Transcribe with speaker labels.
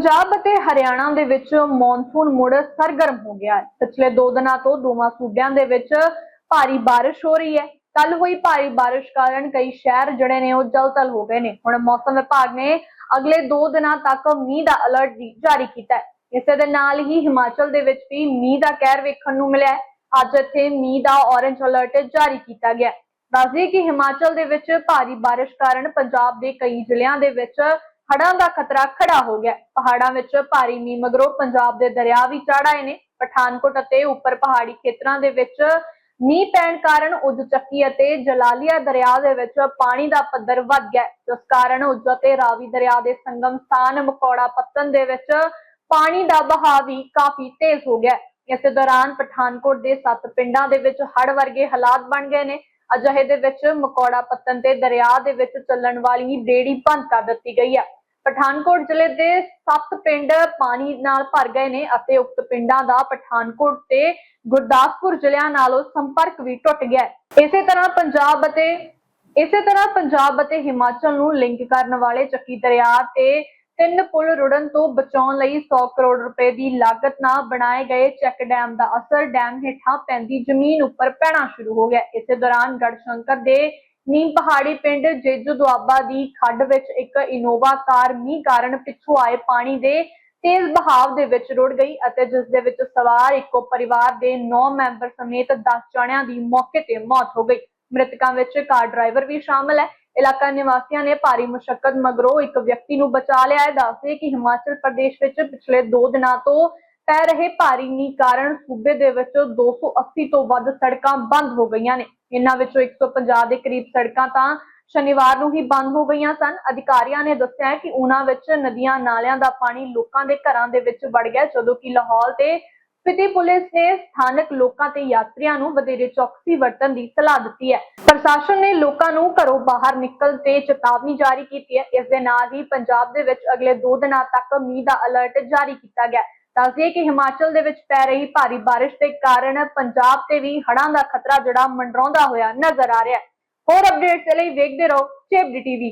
Speaker 1: ਪੰਜਾਬ ਅਤੇ ਹਰਿਆਣਾ ਦੇ ਵਿੱਚ ਮੌਨਸੂਨ ਮੁੜ ਸਰਗਰਮ ਹੋ ਗਿਆ ਹੈ। ਪਿਛਲੇ 2 ਦਿਨਾਂ ਤੋਂ ਦੋਵਾਂ ਸੂਬਿਆਂ ਦੇ ਵਿੱਚ ਭਾਰੀ ਬਾਰਿਸ਼ ਹੋ ਰਹੀ ਹੈ। ਕੱਲ ਹੋਈ ਭਾਰੀ ਬਾਰਿਸ਼ ਕਾਰਨ ਕਈ ਸ਼ਹਿਰ ਜਿਹੜੇ ਨੇ ਉਹ ਜਲਤਲ ਹੋ ਗਏ ਨੇ। ਹੁਣ ਮੌਸਮ ਵਿਭਾਗ ਨੇ ਅਗਲੇ 2 ਦਿਨਾਂ ਤੱਕ ਮੀਂਹ ਦਾ ਅਲਰਟ ਵੀ ਜਾਰੀ ਕੀਤਾ ਹੈ। ਇਸੇ ਦੇ ਨਾਲ ਹੀ ਹਿਮਾਚਲ ਦੇ ਵਿੱਚ ਵੀ ਮੀਂਹ ਦਾ ਕਹਿਰ ਵੇਖਣ ਨੂੰ ਮਿਲਿਆ ਹੈ। ਅੱਜ ਇੱਥੇ ਮੀਂਹ ਦਾ ਔਰੇਂਜ ਅਲਰਟ ਜਾਰੀ ਕੀਤਾ ਗਿਆ ਹੈ। ਦੱਸਦੇ ਕਿ ਹਿਮਾਚਲ ਦੇ ਵਿੱਚ ਭਾਰੀ ਬਾਰਿਸ਼ ਕਾਰਨ ਪੰਜਾਬ ਦੇ ਕਈ ਜ਼ਿਲ੍ਹਿਆਂ ਦੇ ਵਿੱਚ ਹੜ੍ਹਾਂ ਦਾ ਖਤਰਾ ਖੜਾ ਹੋ ਗਿਆ। ਪਹਾੜਾਂ ਵਿੱਚ ਭਾਰੀ ਮੀਂਹ ਮਗਰੋਂ ਪੰਜਾਬ ਦੇ ਦਰਿਆ ਵੀ ਚੜ੍ਹ ਆਏ ਨੇ। ਪਠਾਨਕੋਟ ਅਤੇ ਉੱਪਰ ਪਹਾੜੀ ਖੇਤਰਾਂ ਦੇ ਵਿੱਚ ਮੀਂਹ ਪੈਣ ਕਾਰਨ ਉਜ ਚੱਕੀ ਅਤੇ ਜਲਾਲੀਆ ਦਰਿਆ ਦੇ ਵਿੱਚ ਪਾਣੀ ਦਾ ਪੱਧਰ ਵੱਧ ਗਿਆ ਜਿਸ ਕਾਰਨ ਉਜ ਅਤੇ ਰਾਵੀ ਦਰਿਆ ਦੇ ਸੰਗਮ ਸਥਾਨ ਮਕੌੜਾ ਪੱਤਨ ਦੇ ਵਿੱਚ ਪਾਣੀ ਦਾ ਵਹਾਅ ਵੀ ਕਾਫੀ ਤੇਜ਼ ਹੋ ਗਿਆ ਹੈ। ਇਸੇ ਦੌਰਾਨ ਪਠਾਨਕੋਟ ਦੇ ਸੱਤ ਪਿੰਡਾਂ ਦੇ ਵਿੱਚ ਹੜ ਵਰਗੇ ਹਾਲਾਤ ਬਣ ਗਏ ਨੇ। ਅਜਿਹੇ ਦੇ ਵਿੱਚ ਮਕੌੜਾ ਪੱਤਨ ਤੇ ਦਰਿਆ ਦੇ ਵਿੱਚ ਚੱਲਣ ਵਾਲੀ ਬੇੜੀ ਬੰਦ ਕਰ ਦਿੱਤੀ ਗਈ ਹੈ। ਪਠਾਨਕੋਟ ਜ਼ਿਲ੍ਹੇ ਦੇ ਸੱਤ ਪਿੰਡ ਪਾਣੀ ਨਾਲ ਭਰ ਗਏ ਨੇ ਅਤੇ ਉਕਤ ਪਿੰਡਾਂ ਦਾ ਪਠਾਨਕੋਟ ਤੇ ਗੁਰਦਾਸਪੁਰ ਜ਼ਿਲ੍ਹਿਆਂ ਨਾਲੋਂ ਸੰਪਰਕ ਵੀ ਟੁੱਟ ਗਿਆ ਇਸੇ ਤਰ੍ਹਾਂ ਪੰਜਾਬ ਅਤੇ ਇਸੇ ਤਰ੍ਹਾਂ ਪੰਜਾਬ ਅਤੇ ਹਿਮਾਚਲ ਨੂੰ ਲਿੰਕ ਕਰਨ ਵਾਲੇ ਚੱਕੀ ਦਰਿਆ ਤੇ ਤਿੰਨ ਪੁਲ ਰੁੜਨ ਤੋਂ ਬਚਾਉਣ ਲਈ 100 ਕਰੋੜ ਰੁਪਏ ਦੀ ਲਾਗਤ ਨਾਲ ਬਣਾਏ ਗਏ ਚੈੱਕ ਡੈਮ ਦਾ ਅਸਰ ਡੈਮ ਹੇਠਾਂ ਪੈਂਦੀ ਜ਼ਮੀਨ ਉੱਪਰ ਪੈਣਾ ਸ਼ੁਰੂ ਹੋ ਗਿਆ ਇਸੇ ਦੌਰਾਨ ਗੜਸ਼ੰਕਰ ਦੇ ਨੀਮ ਪਹਾੜੀ ਪਿੰਡ ਜੇਜੂ ਦੁਆਬਾ ਦੀ ਖੱਡ ਵਿੱਚ ਇੱਕ ਇਨੋਵਾ ਕਾਰ ਮੀਂਹ ਕਾਰਨ ਪਿੱਛੋਂ ਆਏ ਪਾਣੀ ਦੇ ਤੇਜ਼ ਬਹਾਵ ਦੇ ਵਿੱਚ ਰੁੜ ਗਈ ਅਤੇ ਜਿਸ ਦੇ ਵਿੱਚ ਸਵਾਰ ਇੱਕੋ ਪਰਿਵਾਰ ਦੇ 9 ਮੈਂਬਰ ਸਮੇਤ 10 ਜਣਿਆਂ ਦੀ ਮੌਕੇ ਤੇ ਮੌਤ ਹੋ ਗਈ। ਮ੍ਰਿਤਕਾਂ ਵਿੱਚ ਕਾਰ ਡਰਾਈਵਰ ਵੀ ਸ਼ਾਮਲ ਹੈ। ਇਲਾਕਾ ਨਿਵਾਸੀਆਂ ਨੇ ਭਾਰੀ ਮੁਸ਼ਕਲ ਮਗਰੋਂ ਇੱਕ ਵਿਅਕਤੀ ਨੂੰ ਬਚਾ ਲਿਆ ਹੈ। ਦੱਸਦੇ ਕਿ ਹਿਮਾਚਲ ਪ੍ਰਦੇਸ਼ ਵਿੱਚ ਪਿਛਲੇ 2 ਦਿਨਾਂ ਤੋਂ ਪੈ ਰਹੇ ਭਾਰੀ ਮੀਂਹ ਕਾਰਨ ਸੂਬੇ ਦੇ ਵਿੱਚ 280 ਤੋਂ ਵੱਧ ਸੜਕਾਂ ਬੰਦ ਹੋ ਗਈਆਂ ਨੇ। ਇਹਨਾਂ ਵਿੱਚੋਂ 150 ਦੇ ਕਰੀਬ ਸੜਕਾਂ ਤਾਂ ਸ਼ਨੀਵਾਰ ਨੂੰ ਹੀ ਬੰਦ ਹੋ ਗਈਆਂ ਸਨ। ਅਧਿਕਾਰੀਆਂ ਨੇ ਦੱਸਿਆ ਕਿ ਉਹਨਾਂ ਵਿੱਚ ਨਦੀਆਂ ਨਾਲਿਆਂ ਦਾ ਪਾਣੀ ਲੋਕਾਂ ਦੇ ਘਰਾਂ ਦੇ ਵਿੱਚ ਵੜ ਗਿਆ, ਜਦੋਂ ਕਿ ਲਾਹੌਰ ਤੇ ਸਿਟੀ ਪੁਲਿਸ ਨੇ ਸਥਾਨਕ ਲੋਕਾਂ ਤੇ ਯਾਤਰੀਆਂ ਨੂੰ ਵਧੇਰੇ ਚੌਕਸੀ ਵਰਤਣ ਦੀ ਸਲਾਹ ਦਿੱਤੀ ਹੈ। ਪ੍ਰਸ਼ਾਸਨ ਨੇ ਲੋਕਾਂ ਨੂੰ ਘਰੋਂ ਬਾਹਰ ਨਿਕਲ ਤੇ ਚੇਤਾਵਨੀ ਜਾਰੀ ਕੀਤੀ ਹੈ। ਇਸ ਦੇ ਨਾਲ ਹੀ ਪੰਜਾਬ ਦੇ ਵਿੱਚ ਅਗਲੇ 2 ਦਿਨਾਂ ਤੱਕ ਮੀਂਹ ਦਾ ਅਲਰਟ ਜਾਰੀ ਕੀਤਾ ਗਿਆ ਦੱਸਦੇ ਕਿ ਹਿਮਾਚਲ ਦੇ ਵਿੱਚ ਪੈ ਰਹੀ ਭਾਰੀ ਬਾਰਿਸ਼ ਦੇ ਕਾਰਨ ਪੰਜਾਬ ਤੇ ਵੀ ਹੜ੍ਹਾਂ ਦਾ ਖਤਰਾ ਜਿਹੜਾ ਮੰਡਰਾਉਂਦਾ ਹੋਇਆ ਨਜ਼ਰ ਆ ਰਿਹਾ ਹੈ। ਹੋਰ ਅਪਡੇਟਸ ਲਈ ਵੇਖਦੇ ਰਹੋ ਚੇਬਡੀ ਟੀਵੀ।